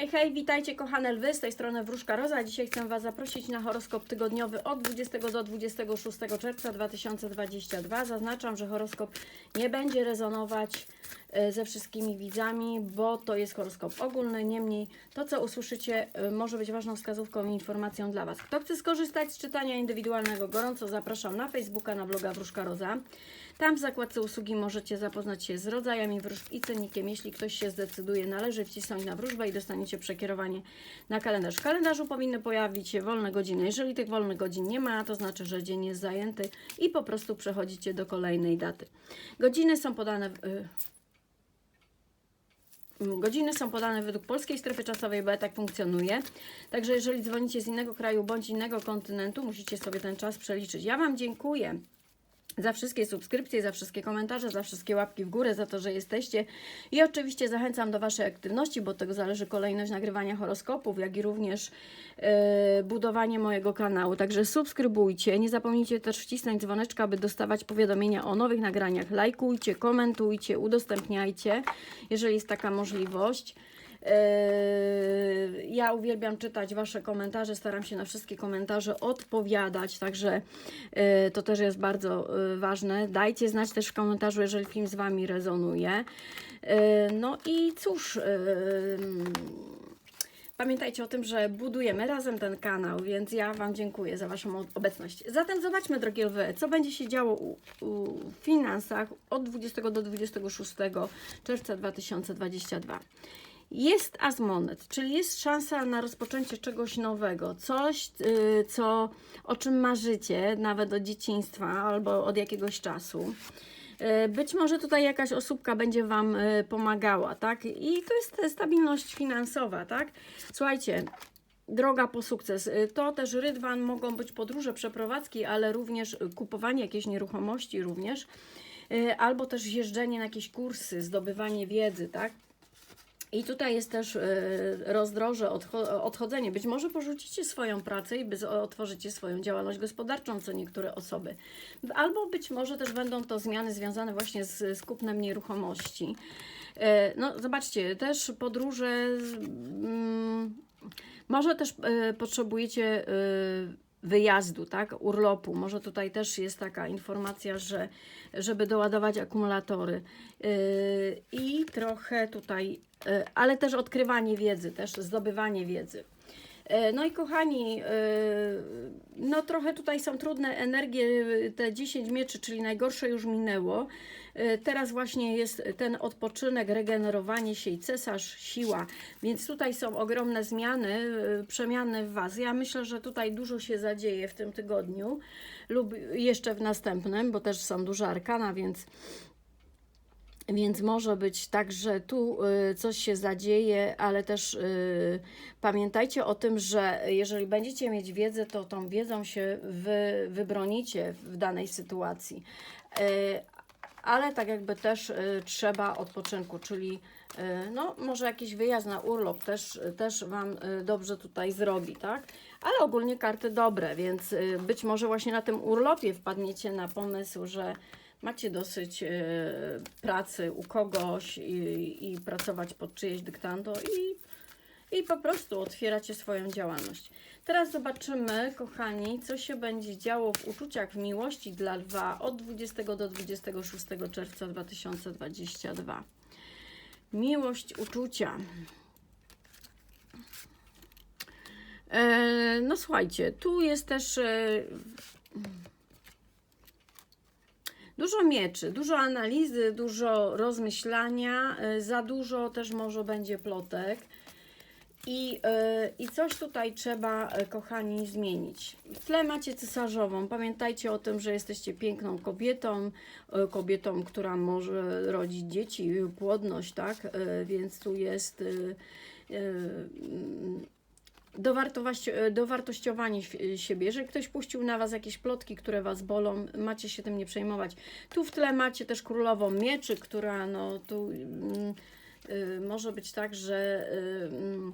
Hej, hej, witajcie kochane lwy, z tej strony Wróżka Roza. Dzisiaj chcę Was zaprosić na horoskop tygodniowy od 20 do 26 czerwca 2022. Zaznaczam, że horoskop nie będzie rezonować ze wszystkimi widzami, bo to jest horoskop ogólny. Niemniej to, co usłyszycie, e, może być ważną wskazówką i informacją dla Was. Kto chce skorzystać z czytania indywidualnego, gorąco zapraszam na Facebooka, na bloga Wróżka Roza. Tam w zakładce usługi możecie zapoznać się z rodzajami wróżb i cennikiem. Jeśli ktoś się zdecyduje, należy wcisnąć na wróżbę i dostaniecie przekierowanie na kalendarz. W kalendarzu powinny pojawić się wolne godziny. Jeżeli tych wolnych godzin nie ma, to znaczy, że dzień jest zajęty i po prostu przechodzicie do kolejnej daty. Godziny są podane. W, y, Godziny są podane według polskiej strefy czasowej, bo tak funkcjonuje. Także jeżeli dzwonicie z innego kraju bądź innego kontynentu, musicie sobie ten czas przeliczyć. Ja Wam dziękuję za wszystkie subskrypcje, za wszystkie komentarze, za wszystkie łapki w górę, za to, że jesteście. I oczywiście zachęcam do Waszej aktywności, bo od tego zależy kolejność nagrywania horoskopów, jak i również e, budowanie mojego kanału. Także subskrybujcie. Nie zapomnijcie też wcisnąć dzwoneczka, aby dostawać powiadomienia o nowych nagraniach. Lajkujcie, komentujcie, udostępniajcie, jeżeli jest taka możliwość. Yy, Ja uwielbiam czytać Wasze komentarze, staram się na wszystkie komentarze odpowiadać, także yy, to też jest bardzo yy, ważne. Dajcie znać też w komentarzu, jeżeli film z Wami rezonuje. Yy, No i cóż. yy, Pamiętajcie o tym, że budujemy razem ten kanał, więc ja Wam dziękuję za Waszą obecność. Zatem zobaczmy, drogie lwy, co będzie się działo u, u finansach od 20 do 26 czerwca 2022. Jest as monet, czyli jest szansa na rozpoczęcie czegoś nowego, coś, yy, co, o czym marzycie, nawet od dzieciństwa albo od jakiegoś czasu. Yy, Być może tutaj jakaś osóbka będzie Wam yy, pomagała, tak? I to jest stabilność finansowa, tak? Słuchajcie, droga po sukces. Y, To też rydwan mogą być podróże, przeprowadzki, ale również y, kupowanie jakiejś nieruchomości również. Y, Albo też jeżdżenie na jakieś kursy, zdobywanie wiedzy, tak? I tutaj jest też y, rozdroże, odcho- odchodzenie. Być może porzucicie swoją pracę i otworzycie swoją działalność gospodarczą, co niektóre osoby. Albo być może też będą to zmiany związane właśnie z, z kupnem nieruchomości. Y, No, zobaczcie, też podróże. mm, może też y, potrzebujecie wyjazdu, tak? Urlopu. Może tutaj też jest taka informacja, że żeby doładować akumulatory. I trochę tutaj, ale też odkrywanie wiedzy, też zdobywanie wiedzy. Yy, No i kochani, yy, no trochę tutaj są trudne energie, te 10 mieczy, czyli najgorsze już minęło. Teraz właśnie jest ten odpoczynek, regenerowanie się i cesarz, siła, więc tutaj są ogromne zmiany, przemiany w Was. Ja myślę, że tutaj dużo się zadzieje w tym tygodniu lub jeszcze w następnym, bo też są duże arkana, więc więc może być tak, że tu y, coś się zadzieje, ale też y, pamiętajcie o tym, że jeżeli będziecie mieć wiedzę, to tą wiedzą się wy, wybronicie w danej sytuacji. Y, ale tak jakby też trzeba odpoczynku, czyli no, może jakiś wyjazd na urlop też, też Wam dobrze tutaj zrobi, tak? Ale ogólnie karty dobre, więc być może właśnie na tym urlopie wpadniecie na pomysł, że macie dosyć y, pracy u kogoś i, i pracować pod czyjeś dyktando i, i po prostu otwieracie swoją działalność. Teraz zobaczymy, kochani, co się będzie działo w uczuciach w miłości dla lwa od 20 do 26 czerwca 2022. Miłość, uczucia. E, no słuchajcie, tu jest też e, Dużo mieczy, dużo analizy, dużo rozmyślania, y, za dużo też może będzie plotek. I, y, I coś tutaj trzeba, y, kochani, zmienić. W tle macie cesarzową. Pamiętajcie o tym, że jesteście piękną kobietą, kobietą, która może rodzić dzieci, płodność, tak? Więc tu jest. Dowartościowanie ś- siebie. Jeżeli ktoś puścił na Was jakieś plotki, które Was bolą, macie się tym nie przejmować. Tu w tle macie też królową mieczy, która no tu mm, y, może być tak, że y, mm,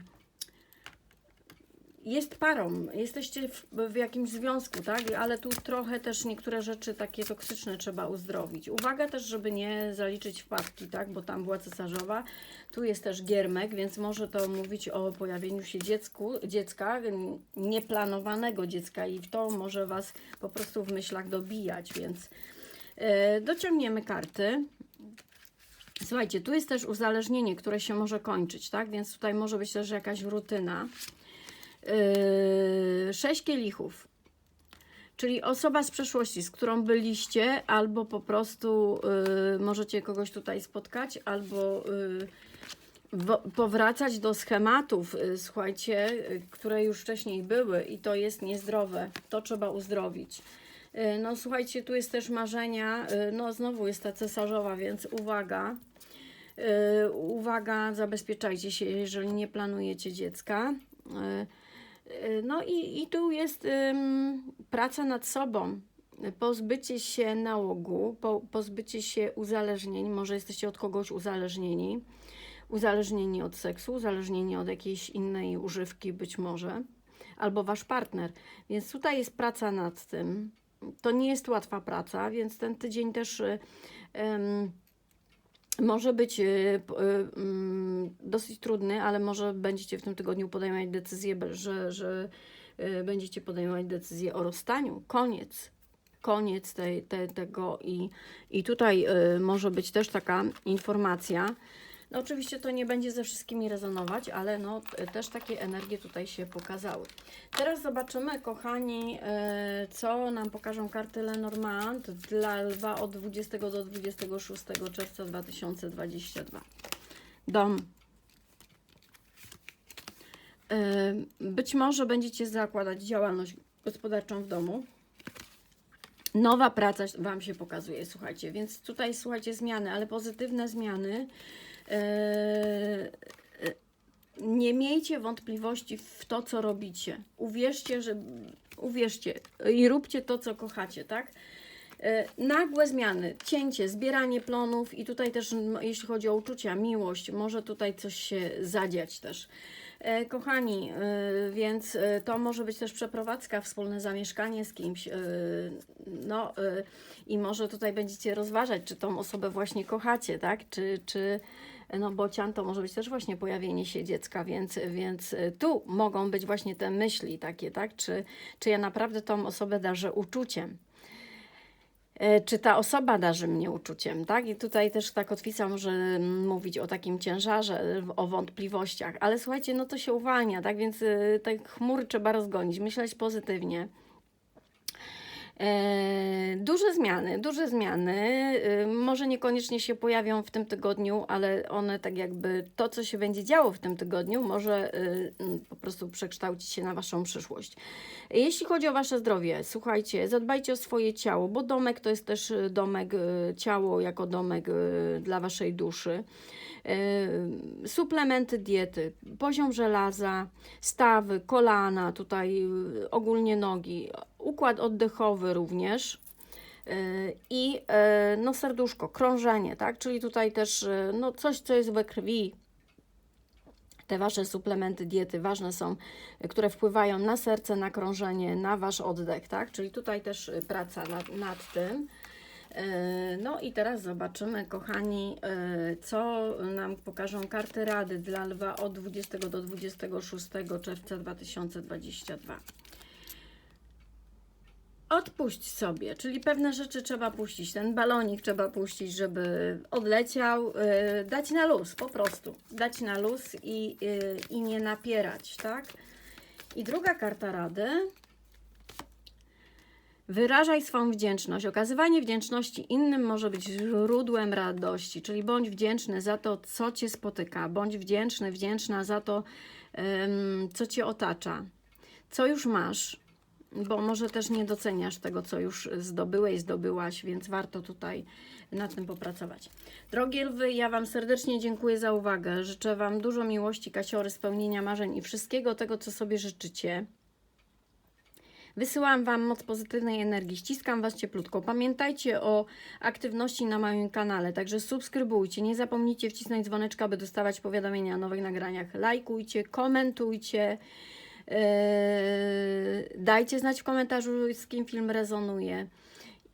jest parą, jesteście w, w jakimś związku, tak? Ale tu trochę też niektóre rzeczy takie toksyczne trzeba uzdrowić. Uwaga też, żeby nie zaliczyć wpadki, tak? Bo tam była cesarzowa. Tu jest też giermek, więc może to mówić o pojawieniu się dziecku, dziecka, nieplanowanego dziecka i to może Was po prostu w myślach dobijać, więc e, dociągniemy karty. Słuchajcie, tu jest też uzależnienie, które się może kończyć, tak? Więc tutaj może być też jakaś rutyna. Yy, sześć kielichów, czyli osoba z przeszłości, z którą byliście, albo po prostu yy, możecie kogoś tutaj spotkać, albo yy, powracać do schematów, słuchajcie, które już wcześniej były i to jest niezdrowe. To trzeba uzdrowić. No słuchajcie, tu jest też marzenia, no znowu jest ta cesarzowa, więc uwaga. Uwaga, zabezpieczajcie się, jeżeli nie planujecie dziecka. No i, i tu jest ym, praca nad sobą. Pozbycie się nałogu, po, pozbycie się uzależnień. Może jesteście od kogoś uzależnieni. Uzależnieni od seksu, uzależnieni od jakiejś innej używki, być może, albo wasz partner. Więc tutaj jest praca nad tym. To nie jest łatwa praca, więc ten tydzień też. y, ym, może być y, y, mm, dosyć trudny, ale może będziecie w tym tygodniu podejmować decyzję, że, że y, będziecie podejmować decyzję o rozstaniu. Koniec. Koniec tej, te, tego i, i tutaj może być też taka informacja. No oczywiście to nie będzie ze wszystkimi rezonować, ale no też takie energie tutaj się pokazały. Teraz zobaczymy, kochani, y, co nam pokażą karty Lenormand dla lwa od 20 do 26 czerwca 2022. Dom. Y, Być może będziecie zakładać działalność gospodarczą w domu. Nowa praca Wam się pokazuje, słuchajcie, więc tutaj słuchajcie zmiany, ale pozytywne zmiany. Eee, nie miejcie wątpliwości w to, co robicie. Uwierzcie, że uwierzcie i róbcie to, co kochacie, tak? E, Nagłe zmiany, cięcie, zbieranie plonów i tutaj też, jeśli chodzi o uczucia, miłość, może tutaj coś się zadziać też. Kochani, więc to może być też przeprowadzka, wspólne zamieszkanie z kimś. No i może tutaj będziecie rozważać, czy tą osobę właśnie kochacie, tak? Czy, czy no bocian to może być też właśnie pojawienie się dziecka, więc, więc e, tu mogą być właśnie te myśli takie, tak? Czy, czy ja naprawdę tą osobę darzę uczuciem? E, Czy ta osoba darzy mnie uczuciem, tak? I tutaj też ta kotwica może mówić o takim ciężarze, o wątpliwościach, ale słuchajcie, no to się uwalnia, tak? Więc te chmury trzeba rozgonić, myśleć pozytywnie. E, duże zmiany, duże zmiany. y, Może niekoniecznie się pojawią w tym tygodniu, ale one tak jakby to, co się będzie działo w tym tygodniu, może mm, po prostu przekształcić się na Waszą przyszłość. Jeśli chodzi o Wasze zdrowie, słuchajcie, zadbajcie o swoje ciało, bo domek to jest też domek, ciało jako domek dla Waszej duszy. Suplementy diety, poziom żelaza, stawy, kolana, tutaj ogólnie nogi, układ oddechowy również. Y, I y, no serduszko, krążenie, tak? Czyli tutaj też y, no coś, co jest we krwi, te wasze suplementy diety ważne są, które wpływają na serce, na krążenie, na wasz oddech, tak? Czyli tutaj też praca nad, nad tym. No i teraz zobaczymy, kochani, co nam pokażą karty rady dla lwa od 20 do 26 czerwca 2022. Odpuść sobie, czyli pewne rzeczy trzeba puścić. Ten balonik trzeba puścić, żeby odleciał. Yy, dać na luz, po prostu. Dać na luz i, yy, i nie napierać, tak? I druga karta rady. Wyrażaj swą wdzięczność. Okazywanie wdzięczności innym może być źródłem radości, czyli bądź wdzięczny za to, co cię spotyka, bądź wdzięczny, wdzięczna za to, co cię otacza, co już masz, bo może też nie doceniasz tego, co już zdobyłeś, zdobyłaś, więc warto tutaj nad tym popracować. Drogie lwy, ja Wam serdecznie dziękuję za uwagę. Życzę Wam dużo miłości, kasiory, spełnienia marzeń i wszystkiego tego, co sobie życzycie. Wysyłam Wam moc pozytywnej energii, ściskam Was cieplutko. Pamiętajcie o aktywności na moim kanale, także subskrybujcie, nie zapomnijcie wcisnąć dzwoneczka, by dostawać powiadomienia o nowych nagraniach. Lajkujcie, komentujcie. Dajcie znać w komentarzu, z kim film rezonuje.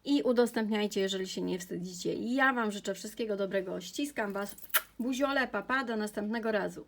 I udostępniajcie, jeżeli się nie wstydzicie. I ja Wam życzę wszystkiego dobrego. Ściskam Was. Buziole, papa, do następnego razu.